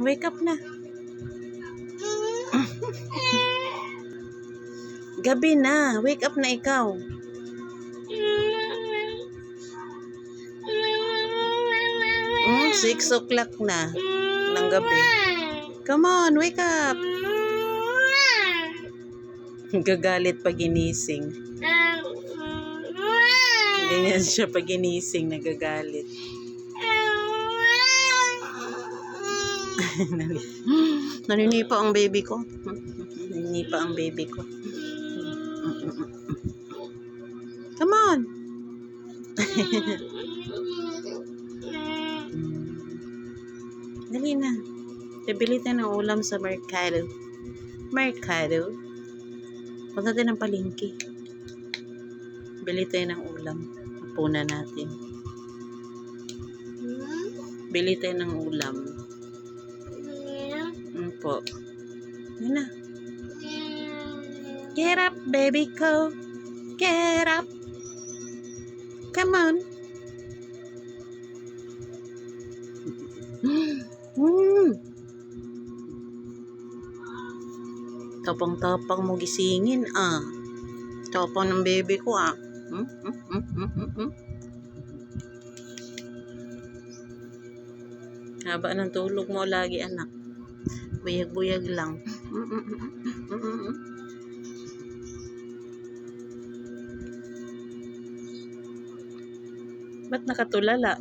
Wake up na. Gabi na. Wake up na ikaw. Mm, 6 o'clock na ng gabi. Come on, wake up. Gagalit pag ginising. Ganyan siya pag ginising, nagagalit. Naninipa ang baby ko. Naninipa ang baby ko. Come on. Dali na. Bibili tayo ng ulam sa Mercado. Mercado. Punta tayo ng palengke. Bili tayo ng ulam. Puna natin. Bili tayo ng ulam. Mm po. Yan na. Get up, baby ko. Get up. Come on. Mm. Tapang-tapang mo gisingin ah. Tapang ng baby ko ah. Hmm? Hmm? Hmm? Hmm? Haba ng tulog mo lagi anak. Buyag-buyag lang. Ba't nakatulala?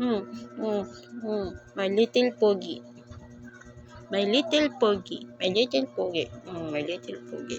Hmm, hmm, hmm. My little pogi. My little pogi. My little pogi. Hmm, my little pogi.